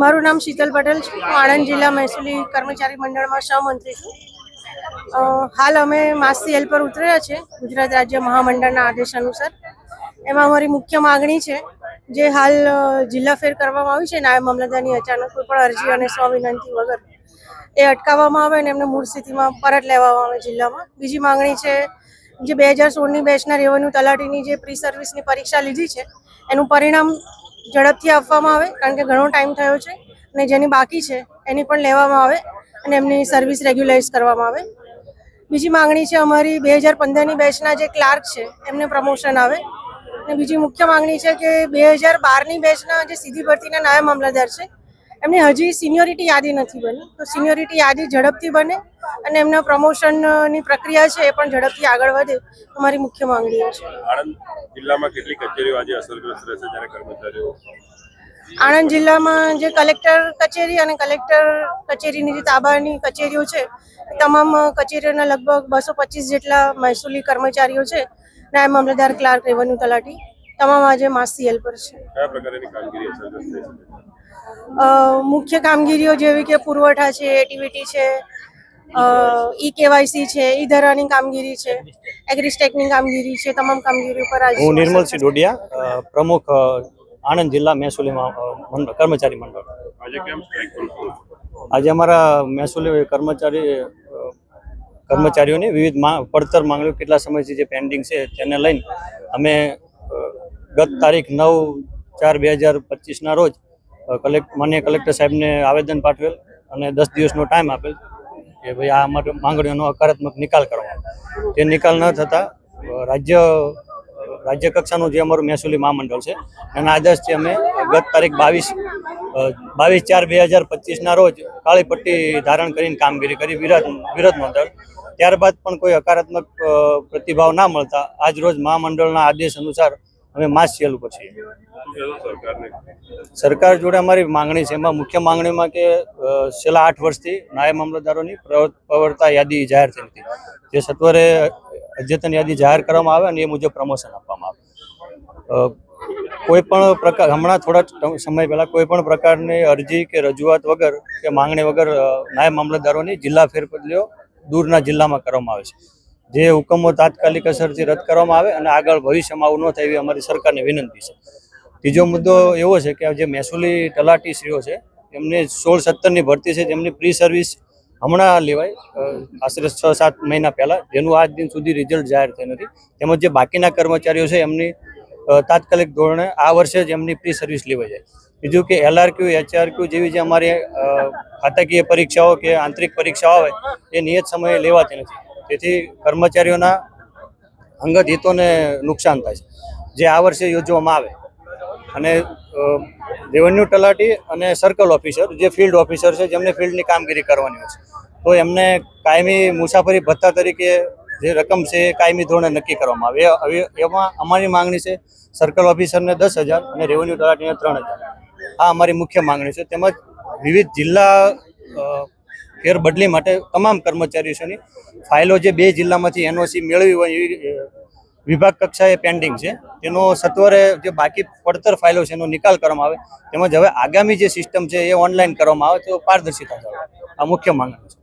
મારું નામ શીતલ પટેલ છે. હું આણંદ જિલ્લા મહેસૂલી કર્મચારી મંડળમાં સહમંત્રી છું. હાલ અમે માસી એલ પર ઉતર્યા છે ગુજરાત રાજ્ય મહામંડળના આદેશ અનુસાર. એમાં અમારી મુખ્ય માગણી છે જે હાલ જિલ્લા ફેર કરવામાં આવી છે નાયબ મામલતદારની અચાનક કોઈ પણ અરજી અને સ્વ વિનંતી વગર એ અટકાવવામાં આવે અને એમને મૂળ સ્થિતિમાં પરત લેવામાં આવે જિલ્લામાં. બીજી માંગણી છે જે બે હજાર સોળની બેચના રેવન્યુ તલાટીની જે પ્રી સર્વિસની પરીક્ષા લીધી છે એનું પરિણામ ઝડપથી આપવામાં આવે, કારણ કે ઘણો ટાઈમ થયો છે અને જેની બાકી છે, એની પણ લેવામાં આવે અને એમની સર્વિસ રેગ્યુલાઇઝ કરવામાં આવે. બીજી માંગણી છે અમારી બે હજાર પંદરની બેચના જે ક્લાર્ક છે, એમને પ્રમોશન આવે. અને બીજી મુખ્ય માંગણી છે કે બે હજાર બારની બેચના જે સીધી ભરતીના નાયબ મામલતદાર છે એમની હજી સિનિયોરિટી યાદી નથી બની. તો સિનિયોરિટી યાદી ઝડપથી બને અને એમના પ્રમોશનની પ્રક્રિયા છે એ પણ ઝડપથી આગળ વધે અમારી મુખ્ય માંગણીઓ છે. આણંદ જિલ્લામાં કેટલી કચેરીઓ આજે અસરગ્રસ્ત રહેશે જ્યારે કર્મચારીઓ આણંદ જિલ્લામાં જે કલેક્ટર કચેરી અને કલેક્ટર કચેરીની જે તાબાની કચેરીઓ છે તમામ કચેરીઓના લગભગ બસો પચીસ જેટલા મહેસૂલી કર્મચારીઓ છે. નાયબ મામલતદાર ક્લાર્ક રેવન્યુ તલાટી તમામ આજે માસ હેલ્પર પર છે. કયા પ્રકારની કામગીરી અસરગ્રસ્ત અ, મુખ્ય કામગીરીઓ જેવી કે પુરવઠા છે એટીવીટી છે ઈ કેવાયસી છે ઈ ધરાની કામગીરી છે એગ્રીસ્ટેકની કામગીરી છે તમામ કામગીરી ઉપર આજે હું નિર્મલસિંહ ડોડિયા પ્રમુખ આણંદ જિલ્લા મહેસૂલી કર્મચારી મંડળ. આજે કેમ સ્ટ્રાઇક આજે અમારા મહેસૂલી કર્મચારી કર્મચારીઓની વિવિધ મા- પડતર માંગણીઓ કેટલા સમયથી જે પેન્ડિંગ છે તેને લઈને અમે ગત તારીખ નવ ચાર બે હજાર પચીસના રોજ કલેક્ટ માન્ય કલેક્ટર સાહેબને આવેદન પાઠવેલ અને દસ દિવસનો ટાઈમ આપેલ કે ભાઈ આ અમારી માંગણીઓનો હકારાત્મક નિકાલ કરવાનો. તે નિકાલ ન થતાં રાજ્ય રાજ્ય કક્ષાનું જે અમારું મહેસૂલી મહામંડળ છે, એના આદેશથી અમે ગત તારીખ બાવીસ બાવીસ ચાર બે હજાર પચીસના રોજ કાળી પટ્ટી ધારણ કરીને કામગીરી કરી વિરોધ વિરોધ નોંધાવ્યો ત્યારબાદ પણ કોઈ હકારાત્મક પ્રતિભાવ ના મળતા આજ રોજ મહામંડળના આદેશ અનુસાર અમે માસ સેલ ઉપર છીએ સરકાર જોડે અમારી માંગણી છે. એમાં મુખ્ય માંગણીમાં કે છેલ્લા આઠ વર્ષથી નાયબ મામલતદારોની પ્રવર- પ્રવર્તા યાદી જાહેર થઈ હતી. જે સત્વરે અદ્યતન યાદી જાહેર કરવામાં આવે અને એ મુજબ પ્રમોશન આપવામાં આવે. કોઈ પણ પ્રકાર, હમણાં થોડા સમય પહેલાં કોઈ પણ પ્રકારની અરજી કે રજૂઆત વગર કે માંગણી વગર નાયબ મામલતદારોની જિલ્લા ફેરબદલીઓ દૂરના જિલ્લામાં કરવામાં આવે છે. જે હુકમો તાત્કાલિક અસરથી રદ કરવામાં આવે અને આગળ ભવિષ્યમાં આવું ન થાય એવી અમારી સરકારને વિનંતી છે. ત્રીજો મુદ્દો એવો છે કે જે મહેસૂલી તલાટીશ્રીઓ છે, એમને સોળ સત્તરની ભરતી છે તેમની પ્રી સર્વિસ હમણાં લેવાય આશરે છ સાત મહિના પહેલાં, જેનું આજ દિન સુધી રિઝલ્ટ જાહેર થયું નથી. તેમજ જે બાકીના કર્મચારીઓ છે, એમની તાત્કાલિક ધોરણે આ વર્ષે જ એમની પ્રી સર્વિસ લેવાઈ જાય. બીજું કે એલઆરક્યુ, એચઆરક્યુ જેવી જે અમારી ખાતાકીય પરીક્ષાઓ કે આંતરિક પરીક્ષાઓ આવે, એ નિયત સમયે લેવાતી નથી. તેથી કર્મચારીઓના અંગત હિતોને નુકસાન થાય છે, જે આ વર્ષે યોજવામાં આવે. અને રેવન્યુ તલાટી અને સર્કલ ઓફિસર જે ફિલ્ડ ઓફિસર છે, જેમને ફિલ્ડની કામગીરી કરવાની હોય છે, તો એમને કાયમી મુસાફરી ભથ્થા તરીકે જે રકમ છે એ કાયમી ધોરણે નક્કી કરવામાં આવે. એમાં અમારી માંગણી છે સર્કલ ઓફિસરને દસ હજાર અને રેવન્યુ તલાટીને ત્રણ હજાર. આ અમારી મુખ્ય માંગણી છે. તેમજ વિવિધ જિલ્લા ફેરબદલી માટે તમામ કર્મચારીઓની ફાઇલો જે બે જિલ્લામાંથી એનઓસી મેળવી હોય એવી વિભાગ કક્ષાએ પેન્ડિંગ છે. તેનો સત્વરે જે બાકી પડતર ફાઇલો છે એનો નિકાલ કરવામાં આવે. તેમજ હવે આગામી જે સિસ્ટમ છે એ ઓનલાઈન કરવામાં આવે તો પારદર્શિતા આ મુખ્ય માંગણી છે.